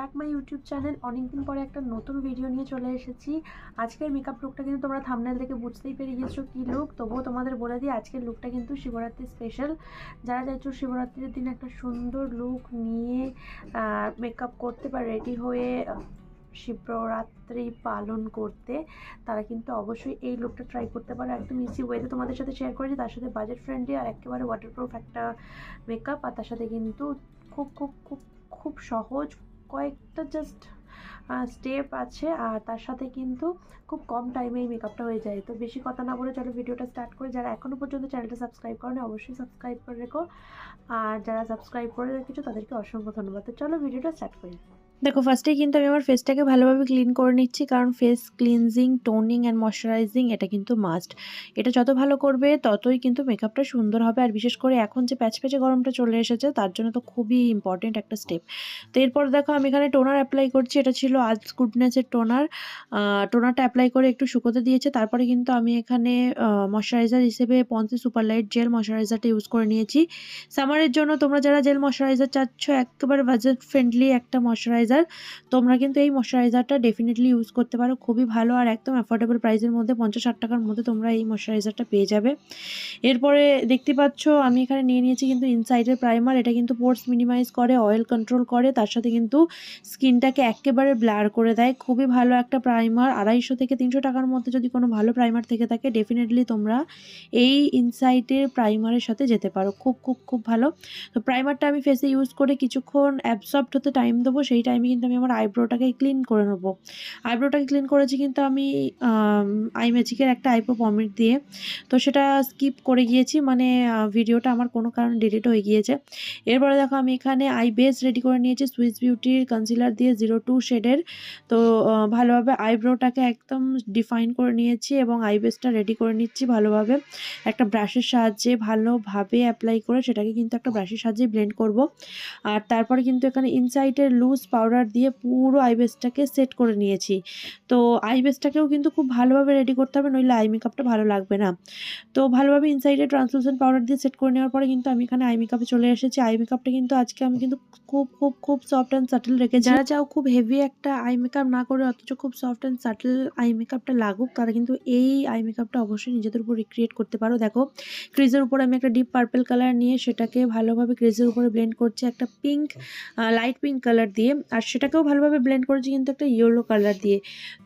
Back my YouTube channel অনেকদিন পরে একটা নতুন ভিডিও নিয়ে চলে এসেছি। আজকের মেকআপ লুকটা কিন্তু তোমরা থামনেল দেখে বুঝতেই পেরে গিয়েছো কী লুক তবুও তোমাদের বলে দিই, আজকের লুকটা কিন্তু শিবরাত্রি স্পেশাল যারা চাইছো শিবরাত্রির দিন একটা সুন্দর লুক নিয়ে মেকআপ করতে বা রেডি হয়ে শিবরাত্রি পালন করতে, তারা কিন্তু অবশ্যই এই লুকটা ট্রাই করতে পারো। একদম ইজি ওয়েতে তোমাদের সাথে শেয়ার করেছি, তার সাথে বাজেট ফ্রেন্ডলি আর একেবারে ওয়াটারপ্রুফ একটা মেকআপ আর তার সাথে কিন্তু খুব খুব খুব খুব সহজ কয়েকটা জাস্ট স্টেপ আছে, আর তার সাথে কিন্তু খুব কম টাইমে এই মেকআপটা হয়ে যায়। তো বেশি কথা না বলে চলো ভিডিওটা স্টার্ট করে। যারা এখনও পর্যন্ত চ্যানেলটা সাবস্ক্রাইব করেনি, অবশ্যই সাবস্ক্রাইব করে রেখো। আর যারা সাবস্ক্রাইব করে রেখেছো, তাদেরকে অসংখ্য ধন্যবাদ। তো চলো ভিডিওটা স্টার্ট করি। দেখো ফার্স্টেই কিন্তু আমি আমার ফেসটাকে ভালোভাবে ক্লিন করে নিচ্ছি, কারণ face cleansing toning and moisturising এটা কিন্তু মাস্ট এটা যত ভালো করবে, ততই কিন্তু মেকআপটা সুন্দর হবে। আর বিশেষ করে এখন যে প্যাচ প্যাচে গরমটা চলে এসেছে, তার জন্য তো খুবই ইম্পর্টেন্ট একটা স্টেপ তো এরপর দেখো, আমি এখানে টোনার অ্যাপ্লাই করছি। এটা ছিল আজ গুডনেসের টোনার টোনারটা অ্যাপ্লাই করে একটু শুকোতে দিয়েছে। তারপরে কিন্তু আমি এখানে ময়শ্চারাইজার হিসেবে পন্সে সুপার লাইট জেল ময়শ্চারাইজারটা ইউজ করে নিয়েছি। সামারের জন্য তোমরা যারা জেল ময়শ্চারাইজার চাচ্ছ, একেবারে বাজেট ফ্রেন্ডলি একটা ময়শ্চারাইজার তোমরা কিন্তু এই ময়শ্চারাইজারটা ডেফিনেটলি ইউজ করতে পারো। খুবই ভালো আর একদম অ্যাফোর্ডেবল প্রাইসের মধ্যে পঞ্চাশ ষাট টাকার মধ্যে তোমরা এই ময়শ্চারাইজারটা পেয়ে যাবে। এরপরে দেখতে পাচ্ছ, আমি এখানে নিয়ে নিয়েছি কিন্তু ইনসাইডের প্রাইমার এটা কিন্তু পোর্স মিনিমাইজ করে অয়েল কন্ট্রোল করে, তার সাথে কিন্তু স্কিনটাকে একেবারে ব্লার করে দেয়। খুবই ভালো একটা প্রাইমার আড়াইশো থেকে তিনশো টাকার মধ্যে যদি কোনো ভালো প্রাইমার থেকে থাকে ডেফিনেটলি তোমরা এই ইনসাইটের প্রাইমারের সাথে যেতে পারো। খুব খুব খুব ভালো। তো প্রাইমারটা আমি ফেসে ইউজ করে কিছুক্ষণ অ্যাবসর্বড হতে টাইম দেবো, সেই টাইমে কিন্তু আমি আমার আইব্রোটাকে ক্লিন করে নেব। আইব্রোটাকে ক্লিন করেছি কিন্তু আমি আই ম্যাজিকের একটা আইব্রো পমিট দিয়ে। তো সেটা স্কিপ করে গিয়েছি মানে ভিডিওটা আমার কোনো কারণে ডিলিট হয়ে গিয়েছে। এরপরে দেখো আমি এখানে আই বেস রেডি করে নিয়েছি সুইস বিউটির কনসিলার দিয়ে জিরো টু শেডের তো ভালোভাবে আইব্রোটাকে একদম ডিফাইন করে নিয়েছি এবং আই বেসটা রেডি করে নিচ্ছি ভালোভাবে। একটা ব্রাশের সাহায্যে ভালোভাবে অ্যাপ্লাই করে সেটাকে কিন্তু একটা ব্রাশের সাহায্যে ব্লেন্ড করব। আর তারপরে কিন্তু এখানে ইনসাইটের লুজ পাউডার দিয়ে পুরো আই বেসটাকে সেট করে নিয়েছি। তো আই বেসটাকেও কিন্তু খুব ভালোভাবে রেডি করতে হবে, নইলে আই মেকআপটা ভালো লাগবে না। তো, ভালোভাবে ইনসাইডে ট্রান্সলুসেন্ট পাউডার দিয়ে সেট করে নেওয়ার পরে কিন্তু আমি এখানে আই মেকআপে চলে এসেছি। আই মেকআপটা কিন্তু আজকে আমি কিন্তু খুব খুব খুব সফট অ্যান্ড সাটেল রেখেছি। যারা চাও খুব হেভি একটা আই মেকআপ না করে, অথচ খুব সফট অ্যান্ড সাটেল আই মেকআপটা লাগুক, তারা কিন্তু এই আই মেকআপটা অবশ্যই নিজেদের উপর রিক্রিয়েট করতে পারো। দেখো ক্রিজের উপর আমি একটা ডিপ পার্পেল কালার নিয়ে সেটাকে ভালোভাবে ক্রিজের উপরে ব্লেন্ড করছি একটা পিঙ্ক লাইট পিঙ্ক কালার দিয়ে। আর সেটাকেও ভালোভাবে ব্লেন্ড করেছি কিন্তু একটা ইয়েলো কালার দিয়ে।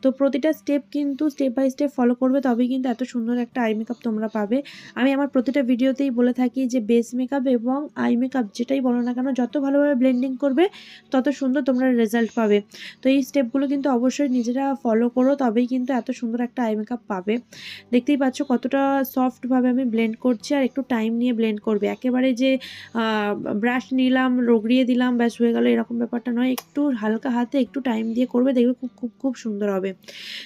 তো প্রতিটা স্টেপ কিন্তু স্টেপ বাই স্টেপ ফলো করবে, তবেই কিন্তু এত সুন্দর একটা আই মেকআপ তোমরা পাবে। আমি আমার প্রতিটা ভিডিওতেই বলে থাকি যে বেস মেকআপ এবং আই মেকআপ যেটাই বলো না কেন, যত ভালোভাবে ব্লেন্ডিং করবে, তত সুন্দর তোমরা রেজাল্ট পাবে। তো এই স্টেপগুলো কিন্তু অবশ্যই নিজেরা ফলো করো, তবেই কিন্তু এত সুন্দর একটা আই মেকআপ পাবে। দেখতেই পাচ্ছ কতটা সফটভাবে আমি ব্লেন্ড করছি আর একটু টাইম নিয়ে ব্লেন্ড করবে। একেবারে যে ব্রাশ নিলাম, রগড়িয়ে দিলাম, ব্যাস হয়ে গেল, এরকম ব্যাপারটা নয়। একটু হালকা হাতে একটু টাইম দিয়ে করবে, দেখবে খুব খুব খুব সুন্দর হবে।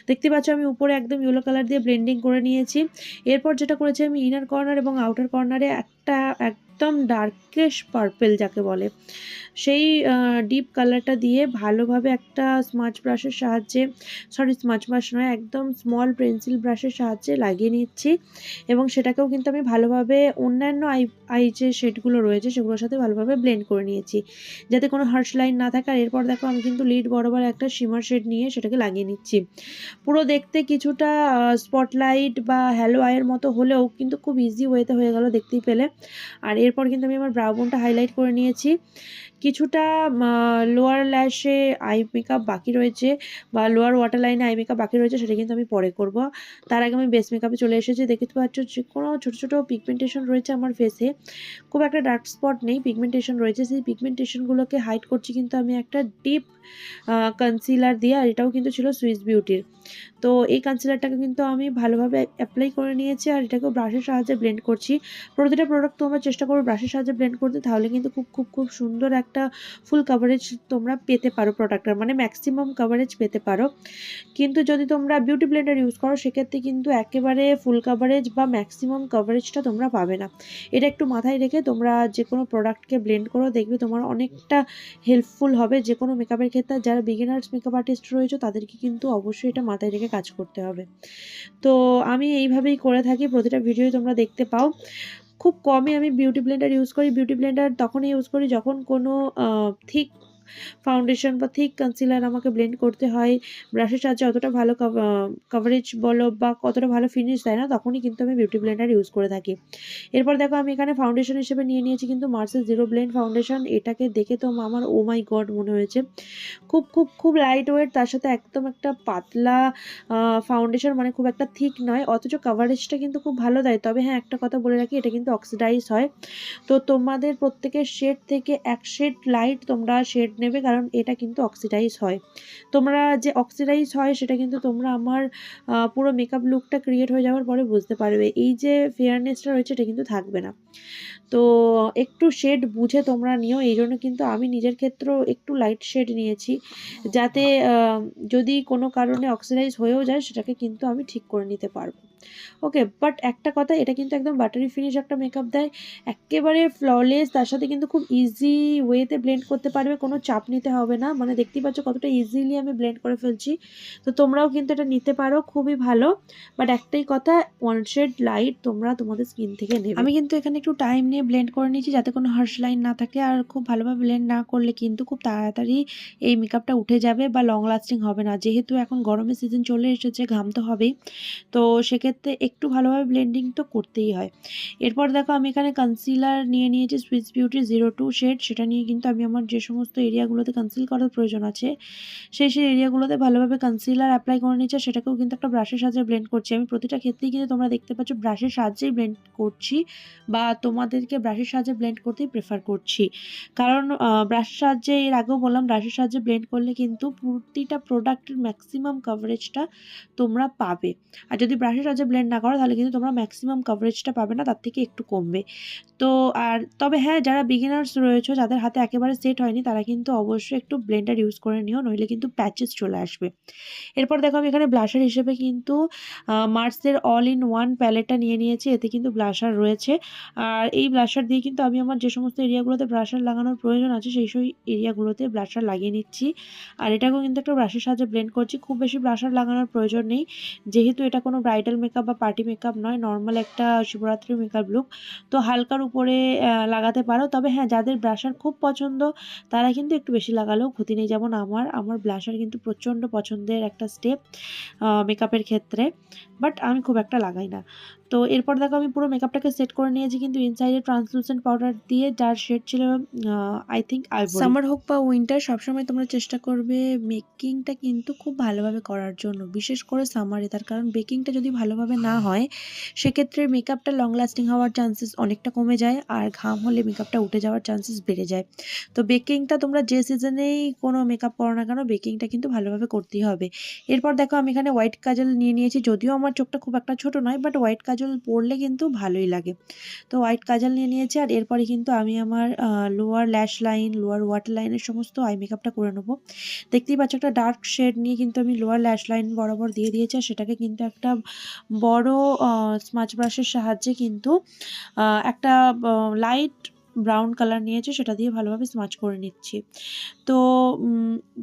দেখতে পাচ্ছ আমি উপরে একদম ইয়েলো কালার দিয়ে ব্লেন্ডিং করে নিয়েছি। এরপর যেটা করেছি আমি ইনার কর্নার এবং আউটার কর্নারে একটা একদম ডার্কেশ পার্পেল যাকে বলে। সেই ডিপ কালারটা দিয়ে ভালোভাবে একটা স্মাচ ব্রাশের সাহায্যে সরি স্মাচ ব্রাশ নয়, একদম স্মল পেন্সিল ব্রাশের সাহায্যে লাগিয়ে নিচ্ছি। এবং সেটাকেও কিন্তু আমি ভালোভাবে অন্যান্য আই আই যে শেডগুলো রয়েছে সেগুলোর সাথে ভালোভাবে ব্লেন্ড করে নিয়েছি। যাতে কোনো হার্শ লাইন না থাকে। আর এরপর দেখো আমি কিন্তু লিড বরাবর একটা শিমার শেড নিয়ে সেটাকে লাগিয়ে নিচ্ছি। পুরো দেখতে কিছুটা স্পটলাইট বা হ্যালো আয়ের মতো হলেও কিন্তু খুব ইজি ওয়েতে হয়ে গেল দেখতেই পেলে। আর এরপর কিন্তু আমি আমার ব্রাউনটা হাইলাইট করে নিয়েছি। কিছুটা লোয়ার ল্যাশে আই মেকআপ বাকি রয়েছে বা লোয়ার ওয়াটার লাইনে আই মেকআপ বাকি রয়েছে সেটা কিন্তু আমি পরে করব। তার আগে আমি বেস মেকআপে চলে এসেছি। দেখতে পাচ্ছ যে কোনো ছোটো ছোটো পিগমেন্টেশন রয়েছে আমার ফেসে খুব একটা ডার্ক স্পট নেই পিগমেন্টেশন রয়েছে। সেই পিগমেন্টেশনগুলোকে হাইড করছি কিন্তু আমি একটা ডিপ কনসিলার দিয়ে আর এটাও কিন্তু ছিল সুইস বিউটির তো এই কনসিলারটাকে কিন্তু আমি ভালোভাবে অ্যাপ্লাই করে নিয়েছি আর এটাকেও ব্রাশের সাহায্যে ব্লেন্ড করছি। প্রতিটা প্রোডাক্ট তোমরা চেষ্টা করো ব্রাশের সাহায্যে ব্লেন্ড করতে। তাহলে কিন্তু খুব খুব খুব সুন্দর একটা ফুল কাভারেজ তোমরা পেতে পারো প্রোডাক্টের মানে ম্যাক্সিমাম কাভারেজ পেতে পারো। কিন্তু যদি তোমরা বিউটি ব্লেন্ডার ইউজ করো, সেক্ষেত্রে কিন্তু একেবারে ফুল কাভারেজ বা ম্যাক্সিমাম কাভারেজটা তোমরা পাবে না। এটা একটু মাথায় রেখে তোমরা যে কোনো প্রোডাক্টকে ব্লেন্ড করো, দেখবে তোমার অনেকটা হেল্পফুল হবে। যে কোনো মেকআপের ক্ষেত্রে যারা বিগিনার্স মেকআপ আর্টিস্ট রয়েছে, তাদেরকে কিন্তু অবশ্যই এটা মাথায় রেখে কাজ করতে হবে। তো আমি এইভাবেই করে থাকি। প্রতিটা ভিডিও তোমরা দেখতে পাও। খুব কমই আমি বিউটি ব্লেন্ডার ইউজ করি। বিউটি ব্লেন্ডার তখনই ইউজ করি যখন কোনো থিক ফাউন্ডেশন বা থিক কনসিলার আমাকে ব্লেন্ড করতে হয়। ব্রাশের সাহায্যে অতটা ভালো কভারেজ বলো বা কতটা ভালো ফিনিশ দেয় না, তখনই কিন্তু আমি বিউটি ব্লেন্ডার ইউজ করে থাকি। এরপর দেখো, আমি এখানে ফাউন্ডেশন হিসেবে নিয়ে নিয়েছি কিন্তু মার্সেল জিরো ব্লেন্ড ফাউন্ডেশন এটাকে দেখে তো আমার ও মাই গড মনে হয়েছে। খুব খুব খুব লাইট ওয়েট তার সাথে একদম একটা পাতলা ফাউন্ডেশন মানে খুব একটা থিক নয়, অথচ কাভারেজটা কিন্তু খুব ভালো দেয়। তবে হ্যাঁ একটা কথা বলে রাখি, এটা কিন্তু অক্সিডাইজ হয়। তো তোমাদের প্রত্যেকের শেড থেকে এক শেড লাইট তোমরা শেড নেবে কারণ এটা কিন্তু অক্সিডাইজ হয়। তোমরা যে অক্সিডাইজ হয় সেটা কিন্তু তোমরা আমার পুরো মেকআপ লুকটা ক্রিয়েট হয়ে যাওয়ার পরে বুঝতে পারবে। এই যে ফেয়ারনেসটা রয়েছে, এটা কিন্তু থাকবে না। তো একটু শেড বুঝে তোমরা নিও, এই জন্য কিন্তু আমি নিজের ক্ষেত্রেও একটু লাইট শেড নিয়েছি। যাতে যদি কোনো কারণে অক্সিডাইজ হয়েও যায়, সেটাকে কিন্তু আমি ঠিক করে নিতে পারব। ওকে বাট একটা কথা, এটা কিন্তু একদম বাটারি ফিনিশ একটা মেকআপ দেয়। একেবারে ফ্ললেস তার সাথে কিন্তু খুব ইজি ওয়েতে ব্লেন্ড করতে পারবে, কোনো চাপ নিতে হবে না। মানে দেখতেই পাচ্ছ কতটা ইজিলি আমি ব্লেন্ড করে ফেলছি। তো তোমরাও কিন্তু এটা নিতে পারো, খুবই ভালো। বাট একটাই কথা ওয়ান শেড লাইট তোমরা তোমাদের স্কিন থেকে নেবে। আমি কিন্তু এখানে একটু টাইম নিয়ে ব্লেন্ড করে নিয়েছি যাতে কোনো হার্শ লাইন না থাকে। আর খুব ভালোভাবে ব্লেন্ড না করলে কিন্তু খুব তাড়াতাড়ি এই মেকআপটা উঠে যাবে বা লং লাস্টিং হবে না। যেহেতু এখন গরমের সিজন চলে এসেছে, ঘাম তো হবেই। তো সেক্ষেত্রে একটু ভালোভাবে ব্লেন্ডিং তো করতেই হয়। এরপর দেখো আমি এখানে কনসিলার নিয়ে নিয়েছি Swiss Beauty zero two shade সেটা নিয়ে কিন্তু আমি আমার যে সমস্ত এরিয়াগুলোতে কনসিল করার প্রয়োজন আছে, সেই সেই এরিয়াগুলোতে ভালোভাবে কনসিলার অ্যাপ্লাই করে নিচ্ছে সেটাকেও কিন্তু একটা ব্রাশের সাহায্যে ব্লেন্ড করছি। আমি প্রতিটা ক্ষেত্রেই কিন্তু তোমরা দেখতে পাচ্ছ ব্রাশের সাহায্যেই ব্লেন্ড করছি বা তোমাদেরকে ব্রাশের সাহায্যে ব্লেন্ড করতেই প্রেফার করছি। কারণ ব্রাশের সাহায্যে, এর আগেও বললাম, ব্রাশের সাহায্যে ব্লেন্ড করলে কিন্তু প্রতিটা প্রোডাক্টের ম্যাক্সিমাম কভারেজটা তোমরা পাবে। আর যদি ব্রাশের সাহায্যে ব্লেন্ড না করো, তাহলে কিন্তু তোমরা ম্যাক্সিমাম কভারেজটা পাবে না, তার থেকে একটু কমবে। তো, আর তবে হ্যাঁ যারা বিগিনার্স রয়েছে, যাদের হাতে একেবারে সেট হয়নি, তারা কিন্তু অবশ্যই একটু ব্লেন্ডার ইউজ করে নিও, নইলে কিন্তু প্যাচেস চলে আসবে। এরপর দেখো, আমি এখানে ব্লাশার হিসেবে কিন্তু মার্সের অল ইন ওয়ান প্যালেটটা নিয়ে নিয়েছি, এতে কিন্তু ব্লাশার রয়েছে। আর এই ব্লাশার দিয়ে কিন্তু আমি আমার যে সমস্ত এরিয়াগুলোতে ব্রাশার লাগানোর প্রয়োজন আছে, সেই সব এরিয়াগুলোতে ব্লাশার লাগিয়ে নিচ্ছি। আর এটাকেও কিন্তু একটা ব্রাশের সাহায্যে ব্লেন্ড করছি। খুব বেশি ব্রাশার লাগানোর প্রয়োজন নেই। যেহেতু এটা কোনো ব্রাইডাল মেকআপ বা পার্টি মেকআপ নয় নর্মাল একটা শিবরাত্রি মেকআপ লুক তো হালকার উপরে লাগাতে পারো। তবে হ্যাঁ যাদের ব্রাশার খুব পছন্দ, তারা কিন্তু একটু বেশি লাগালেও ক্ষতি নেই। যেমন আমার আমার ব্লাশার কিন্তু প্রচণ্ড পছন্দের একটা স্টেপ মেকআপের ক্ষেত্রে। বাট আমি খুব একটা লাগাই না। তো এরপর দেখো আমি পুরো মেকআপটাকে সেট করে নিয়েছি, কিন্তু ইনসাইডে ট্রান্সলুসেন্ট পাউডার দিয়ে যার শেড ছিল আই থিঙ্ক সামার হোক বা উইন্টার সবসময় তোমরা চেষ্টা করবে মেকিংটা কিন্তু খুব ভালোভাবে করার জন্য। বিশেষ করে সামারে তার কারণ বেকিংটা যদি ভালোভাবে না হয়, সেক্ষেত্রে মেকআপটা লং লাস্টিং হওয়ার চান্সেস অনেকটা কমে যায়, আর ঘাম হলে মেকআপটা উঠে যাওয়ার চান্সেস বেড়ে যায়। তো বেকিংটা তোমরা যে সিজনেই কোনো মেকআপ করো না কেন বেকিংটা কিন্তু ভালোভাবে করতেই হবে। এরপর দেখো আমি এখানে হোয়াইট কাজল নিয়ে নিয়েছি, যদিও আমার চোখটা খুব একটা ছোট নয় বাট হোয়াইট কাজল পরলে কিন্তু ভালোই লাগে। তো হোয়াইট কাজল নিয়ে নিয়েছি আর এরপরে কিন্তু আমি আমার lower lash line lower water লাইনের সমস্ত আই মেকআপটা করে নেব। দেখতেই পাচ্ছ একটা ডার্ক শেড নিয়ে কিন্তু আমি লোয়ার ল্যাশ লাইন বরাবর দিয়ে দিয়েছি আর সেটাকে কিন্তু একটা বড় স্মাচ ব্রাশের সাহায্যে কিন্তু একটা লাইট ব্রাউন কালার নিয়েছে, সেটা দিয়ে ভালোভাবে স্মাচ করে নিচ্ছি। তো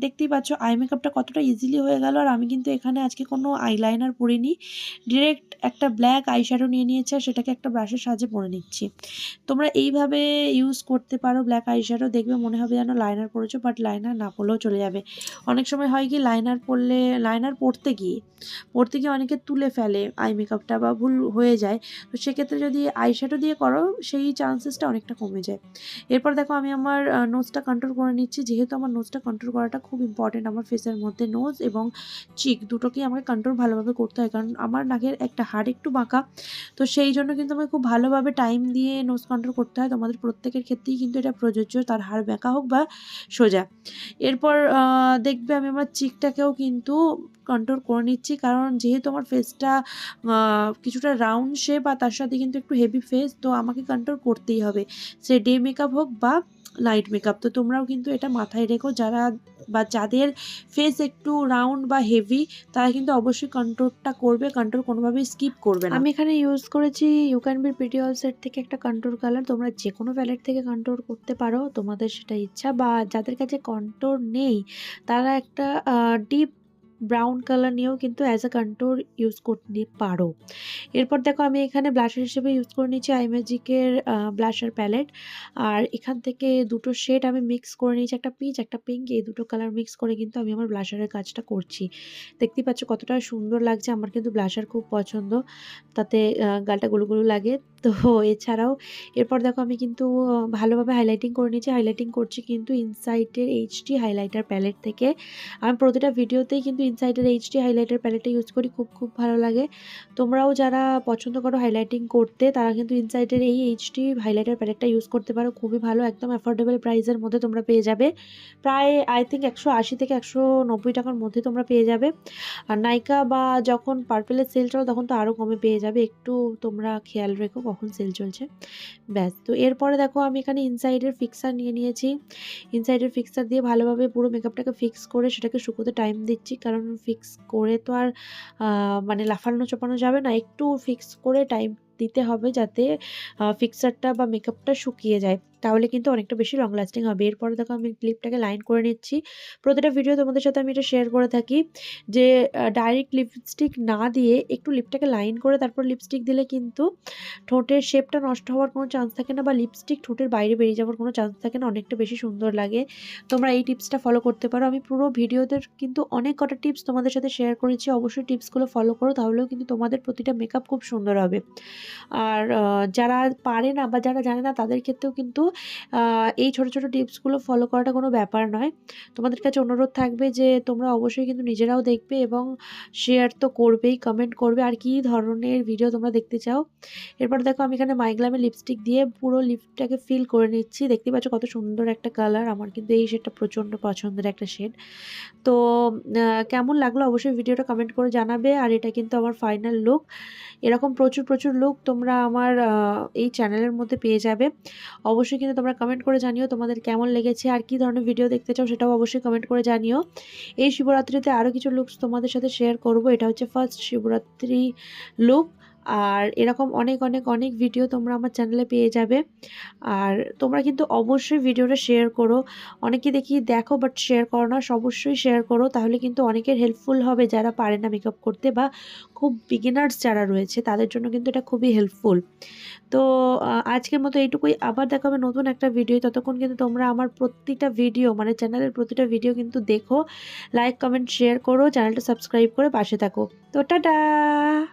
দেখতেই পাচ্ছ আই মেকআপটা কতটা ইজিলি হয়ে গেল, আর আমি কিন্তু এখানে আজকে কোনো আইলাইনার পরিনি। ডিরেক্ট একটা ব্ল্যাক আইশ্যাডো নিয়ে নিয়েছে, আর সেটাকে একটা ব্রাশের সাহায্যে পরে নিচ্ছি। তোমরা এইভাবে ইউজ করতে পারো ব্ল্যাক আইশ্যাডো দেখবে মনে হবে যেন লাইনার পরেছো বাট লাইনার না পরলেও চলে যাবে। অনেক সময় হয় কি লাইনার পরলে লাইনার পরতে গিয়ে পরতে গিয়ে অনেকে তুলে ফেলে আই মেকআপটা বা ভুল হয়ে যায়। তো সেক্ষেত্রে যদি আইশ্যাডো দিয়ে করো, সেই চান্সেসটা অনেকটা কমে যায় এরপর দেখো আমি আমার নোজটা কন্ট্রোল করে নিচ্ছি। যেহেতু আমার নোজটা কন্ট্রোল করাটা খুব ইম্পর্টেন্ট আমার ফেসের মধ্যে নোজ এবং চিক দুটোকেই আমাকে কন্ট্রোল ভালোভাবে করতে হয়। কারণ আমার নাকের একটা হাড় একটু বাঁকা, তো সেই জন্য কিন্তু আমাকে খুব ভালোভাবে টাইম দিয়ে নোজ কন্ট্রোল করতে হয়। তোমাদের প্রত্যেকের ক্ষেত্রেই কিন্তু এটা প্রযোজ্য, তার হাড় বাঁকা হোক বা সোজা। এরপর দেখবে আমি আমার চিকটাকেও কিন্তু কন্ট্রোল করে নিচ্ছি। কারণ যেহেতু আমার ফেসটা কিছুটা রাউন্ড শেপ আর তার সাথে কিন্তু একটু হেভি ফেস তো আমাকে কন্ট্রোল করতেই হবে। সে ডে মেকআপ হোক বা লাইট মেকআপ তো তোমরাও কিন্তু এটা মাথায় রেখো। যারা বা যাদের ফেস একটু রাউন্ড বা হেভি তারা কিন্তু অবশ্যই কন্ট্রোলটা করবে কন্ট্রোল কোনোভাবেই স্কিপ করবে না। আমি এখানে ইউজ করেছি you can be pretty all set থেকে একটা কন্ট্রোল কালার তোমরা যে কোনো প্যালেট থেকে কন্ট্রোল করতে পারো, তোমাদের সেটা ইচ্ছা। বা যাদের কাছে কন্ট্রোল নেই, তারা একটা ডিপ ব্রাউন কালার নিয়েও কিন্তু অ্যাজ আ কন্ট্রোর ইউজ করতে পারো। এরপর দেখো আমি এখানে ব্লাশার হিসেবে ইউজ করে নিয়েছি আইম্যাজিকের ব্লাশার প্যালেট আর এখান থেকে দুটো শেড আমি মিক্স করে নিয়েছি, একটা পিচ একটা পিঙ্ক এই দুটো কালার মিক্স করে কিন্তু আমি আমার ব্লাশারের কাজটা করছি। দেখতেই পাচ্ছ কতটা সুন্দর লাগছে, আমার কিন্তু ব্লাশার খুব পছন্দ। তাতে গালটা গুলো গুলো লাগে। তো এছাড়াও এরপর দেখো আমি কিন্তু ভালোভাবে হাইলাইটিং করে নিয়েছি। হাইলাইটিং করছি কিন্তু ইনসাইটের এইচডি হাইলাইটার প্যালেট থেকে। আমি প্রতিটা ভিডিওতেই কিন্তু ইনসাইটের এইচডি হাইলাইটার প্যালেটটা ইউজ করি, খুব খুব ভালো লাগে। তোমরাও যারা পছন্দ করো হাইলাইটিং করতে, তারা কিন্তু ইনসাইডের এই এইচডি হাইলাইটার প্যালেটটা ইউজ করতে পারো। খুবই ভালো, একদম অ্যাফোর্ডেবল প্রাইসের মধ্যে তোমরা পেয়ে যাবে। প্রায় আই থিঙ্ক একশো আশি থেকে একশো নব্বই টাকার মধ্যে তোমরা পেয়ে যাবে। আর নাইকা বা যখন পার্পেলের সেল চলো, তখন তো আরও কমে পেয়ে যাবে। একটু তোমরা খেয়াল রেখো কখন সেল চলছে। ব্যাস, তো এরপরে দেখো আমি এখানে ইনসাইডের ফিক্সার নিয়ে নিয়েছি। ইনসাইডের ফিক্সার দিয়ে ভালোভাবে পুরো মেকআপটাকে ফিক্স করে সেটাকে শুকোতে টাইম দিচ্ছি। কারণ ফিক্স করে তো আর মানে লাফানো চাপানো যাবে না। একটু ফিক্স করে টাইম দিতে হবে যাতে ফিক্সারটা বা মেকআপটা শুকিয়ে যায়। তাহলে কিন্তু অনেকটা বেশি লং লাস্টিং হবে। এরপরে দেখো আমি ক্লিপটাকে লাইন করে নিচ্ছি। প্রতিটা ভিডিও তোমাদের সাথে আমি এটা শেয়ার করে থাকি যে ডাইরেক্ট লিপস্টিক না দিয়ে একটু লিপটাকে লাইন করে তারপর লিপস্টিক দিলে কিন্তু ঠোঁটের শেপটা নষ্ট হওয়ার কোনো চান্স থাকে না বা লিপস্টিক ঠোঁটের বাইরে বেরিয়ে যাওয়ার কোনো চান্স থাকে না, অনেকটা বেশি সুন্দর লাগে। তোমরা এই টিপসটা ফলো করতে পারো। আমি পুরো ভিডিওতে কিন্তু অনেক কটা টিপস তোমাদের সাথে শেয়ার করেছি। অবশ্যই টিপসগুলো ফলো করো, তাহলেও কিন্তু তোমাদের প্রতিটা মেকআপ খুব সুন্দর হবে। আর যারা পারে না বা যারা জানে না, তাদের ক্ষেত্রেও কিন্তু এই ছোট ছোট টিপসগুলো ফলো করাটা কোনো ব্যাপার নয়। তোমাদের কাছে অনুরোধ থাকবে যে, তোমরা অবশ্যই কিন্তু নিজেরাও দেখবে এবং শেয়ার তো করবেই কমেন্ট করবে আর কি ধরনের ভিডিও তোমরা দেখতে চাও। এরপর দেখো আমি এখানে মাইগ্লামে লিপস্টিক দিয়ে পুরো লিপটাকে ফিল করে নিচ্ছি। দেখতে পাচ্ছ কত সুন্দর একটা কালার আমার কিন্তু এই শেডটা প্রচণ্ড পছন্দের একটা শেড তো কেমন লাগল অবশ্যই ভিডিওটা কমেন্ট করে জানাবে আর এটা কিন্তু আমার ফাইনাল লুক এরকম প্রচুর প্রচুর লুক তোমরা আমার এই চ্যানেলের মধ্যে পেয়ে যাবে। অবশ্যই কিন্তু তোমরা কমেন্ট করে জানিও তোমাদের কেমন লেগেছে আর কি ধরনের ভিডিও দেখতে চাও সেটাও অবশ্যই কমেন্ট করে জানিও। এই শিবরাত্রিতে আরও কিছু লুকস তোমাদের সাথে শেয়ার করব। এটা হচ্ছে ফার্স্ট শিবরাত্রি লুক আর এরকম অনেক অনেক অনেক ভিডিও তোমরা আমার চ্যানেলে পেয়ে যাবে। আর তোমরা কিন্তু অবশ্যই ভিডিওটা শেয়ার করো। অনেকে দেখি দেখো বাট শেয়ার করো না, অবশ্যই শেয়ার করো। তাহলে কিন্তু অনেকের হেল্পফুল হবে যারা পারে না মেকআপ করতে বা খুব বিগিনার্স যারা রয়েছে, তাদের জন্য কিন্তু এটা খুবই হেল্পফুল তো আজকের মতো এইটুকুই। আবার দেখা হবে নতুন একটা ভিডিও ততক্ষণ কিন্তু তোমরা আমার প্রতিটা ভিডিও মানে চ্যানেলের প্রতিটা ভিডিও কিন্তু দেখো। লাইক কমেন্ট শেয়ার করো। চ্যানেলটা সাবস্ক্রাইব করে পাশে থাকো। তো, টাটা!